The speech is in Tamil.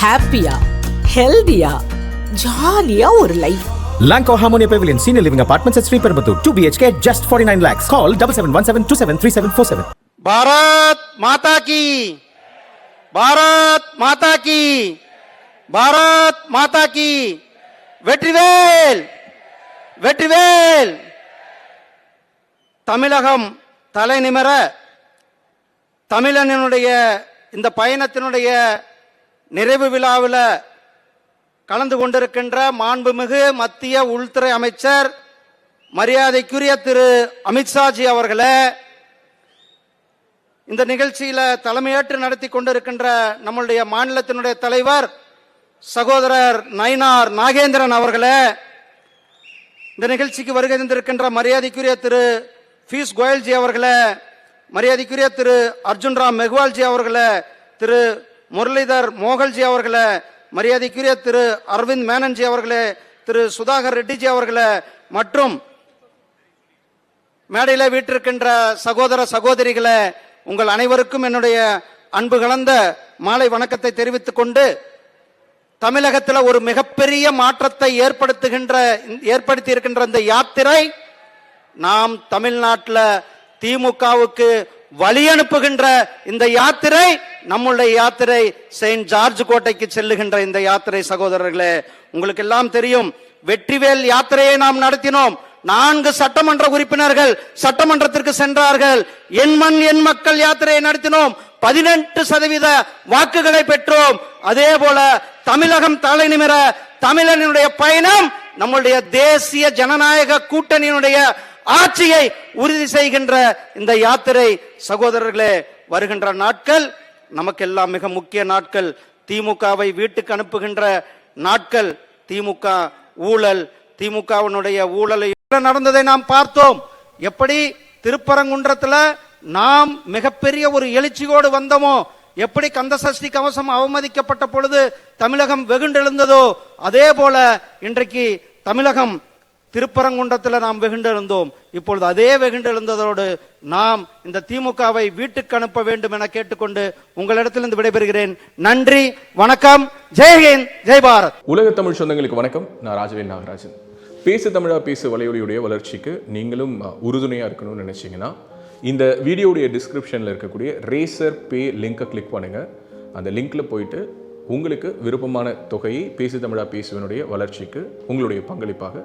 ஹாப்பியா ஹெல்தியா ஜாலியா ஒரு life Lanco Harmonia Pavilion, Senior Living Apartments at Sriperbattur, 2 BHK, just 49 lakhs. Call 7717273747. Bharat Mata கி பாரத் மாதா கி பாரத் மாதா கி வெற்றிவேல் வெற்றிவேல் தமிழகம் தலைநிமர தமிழனினுடைய இந்த பயணத்தினுடைய நிறைவு விழாவில் கலந்து கொண்டிருக்கின்ற மாண்புமிகு மத்திய உள்துறை அமைச்சர் மரியாதைக்குரிய திரு. அமித்ஷாஜி அவர்களே இந்த நிகழ்ச்சியில தலைமையேற்று நடத்தி கொண்டிருக்கின்ற நம்மளுடைய மாநிலத்தினுடைய தலைவர் சகோதரர் நயினார் நாகேந்திரன் அவர்களே இந்த நிகழ்ச்சிக்கு வருகை தந்திருக்கின்ற மரியாதைக்குரிய திரு. பீஸ் கோயல்ஜி அவர்களே மரியாதைக்குரிய திரு. அர்ஜுன் ராம் மெஹ்வால்ஜி அவர்களே திரு. முரளிதர் மோகல்ஜி அவர்களை மரியாதைக்குரிய திரு அரவிந்த் மேனன்ஜி அவர்களே திரு சுதாகர் ரெட்டிஜி அவர்களே மற்றும் மேடையில் வீட்டிருக்கின்ற சகோதர சகோதரிகளை உங்கள் அனைவருக்கும் என்னுடைய அன்பு கலந்த மாலை வணக்கத்தை தெரிவித்துக் கொண்டு தமிழகத்தில் ஒரு மிகப்பெரிய மாற்றத்தை ஏற்படுத்துகின்ற ஏற்படுத்தி இருக்கின்ற இந்த யாத்திரை நாம் தமிழ்நாட்டில் திமுகவுக்கு வழி அனுப்புகின்ற இந்த யாத்திரை நம்முடைய யாத்திரை செயின்ட் ஜார்ஜ் கோட்டைக்கு செல்லுகின்ற இந்த யாத்திரை சகோதரர்களே உங்களுக்கு எல்லாம் தெரியும் வெற்றிவேல் யாத்திரையை நாம் நடத்தினோம். நான்கு சட்டமன்ற உறுப்பினர்கள் சட்டமன்றத்திற்கு சென்றார்கள். என் மண் என் மக்கள் யாத்திரையை நடத்தினோம். பதினெட்டு சதவீத வாக்குகளை பெற்றோம். அதே போல தமிழகம் தலை நிமிர தமிழனுடைய பயணம் நம்முடைய தேசிய ஜனநாயக கூட்டணியினுடைய ஆட்சியை உறுதி செய்கின்ற இந்த யாத்திரை சகோதரர்களே வருகின்ற நாட்கள் நமக்கெல்லாம் மிக முக்கிய நாட்கள். திமுகவை வீட்டுக்கு அனுப்புகின்ற நாட்கள். திமுக ஊழல் திமுகவினுடைய ஊழலை நடந்ததை நாம் பார்த்தோம். எப்படி திருப்பரங்குன்றத்தில் நாம் மிகப்பெரிய ஒரு எழுச்சியோடு வந்தோமோ எப்படி கந்தசஷ்டி கவசம் அவமதிக்கப்பட்ட பொழுது தமிழகம் வெகுண்டெழுந்ததோ அதே போல இன்றைக்கு தமிழகம் திருப்பரங்குன்றத்தில் நாம் வெகுண்டிருந்தோம் இப்பொழுது அதே வெகுண்டிருந்ததோடு நாம் இந்த திமுகவை வீட்டுக்கு அனுப்ப வேண்டும் என கேட்டுக்கொண்டு உங்களிடத்திலிருந்து விடைபெறுகிறேன். நன்றி வணக்கம் ஜெய்ஹிந்த் ஜெய் பாரத். உலக தமிழ் சொந்தங்களுக்கு வணக்கம். நான் ராஜவேல் நாகராஜன். பேசு தமிழா பேசு வலையொலியுடைய வளர்ச்சிக்கு நீங்களும் உறுதுணையாக இருக்கணும்னு நினச்சிங்கன்னா இந்த வீடியோடைய டிஸ்கிரிப்ஷனில் இருக்கக்கூடிய ரேசர் பே லிங்கை கிளிக் பண்ணுங்கள் அந்த லிங்கில் போயிட்டு உங்களுக்கு விருப்பமான தொகையை பேசு தமிழா பேசுவனுடைய வளர்ச்சிக்கு உங்களுடைய பங்களிப்பாக